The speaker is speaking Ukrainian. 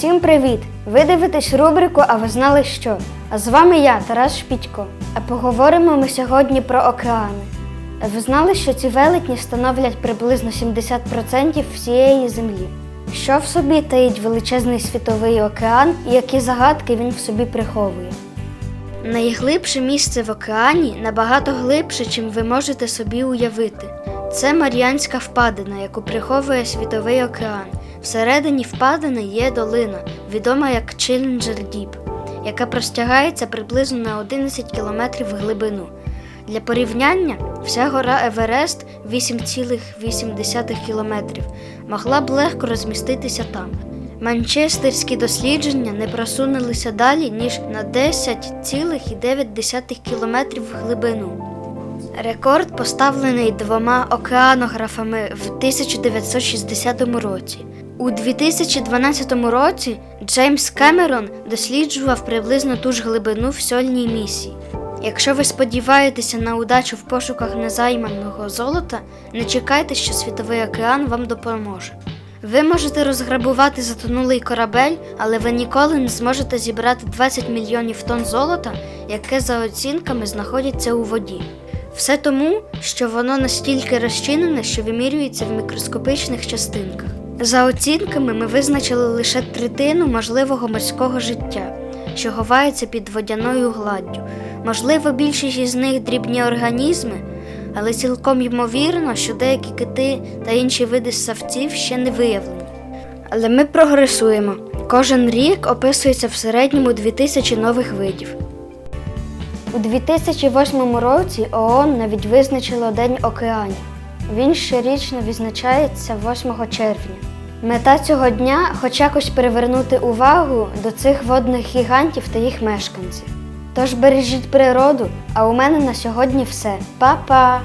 привіт! Ви дивитесь рубрику А ви знали що? А з вами я, Тарас Шпітько. А поговоримо ми сьогодні про океани. А Ви знали, що ці велетні становлять приблизно 70% всієї землі? Що в собі таїть величезний світовий океан і які загадки він в собі приховує? Найглибше місце в океані набагато глибше, чим ви можете собі уявити. Це Маріанська впадина, яку приховує світовий океан. Всередині впадини є долина, відома як Челленджер Діп, яка простягається приблизно на 11 кілометрів в глибину. Для порівняння, вся гора Еверест 8,8 кілометрів могла б легко розміститися там. Манчестерські дослідження не просунулися далі, ніж на 10,9 кілометрів в глибину. Рекорд поставлений двома океанографами в 1960 році. У 2012 році Джеймс Кемерон досліджував приблизно ту ж глибину в сольній місії. Якщо ви сподіваєтеся на удачу в пошуках незайманого золота, не чекайте, що світовий океан вам допоможе. Ви можете розграбувати затонулий корабель, але ви ніколи не зможете зібрати 20 мільйонів тонн золота, яке за оцінками знаходиться у воді. Все тому, що воно настільки розчинене, що вимірюється в мікроскопичних частинках. За оцінками, ми визначили лише третину можливого морського життя, що ховається під водяною гладдю. Можливо, більшість із них дрібні організми, але цілком ймовірно, що деякі кити та інші види ссавців ще не виявлені. Але ми прогресуємо. Кожен рік описується в середньому 2000 нових видів. У 2008 році ООН навіть визначило День океанів. Він щорічно відзначається 8 червня. Мета цього дня хоч якось привернути увагу до цих водних гігантів та їх мешканців. Тож бережіть природу, а у мене на сьогодні все. Па-па!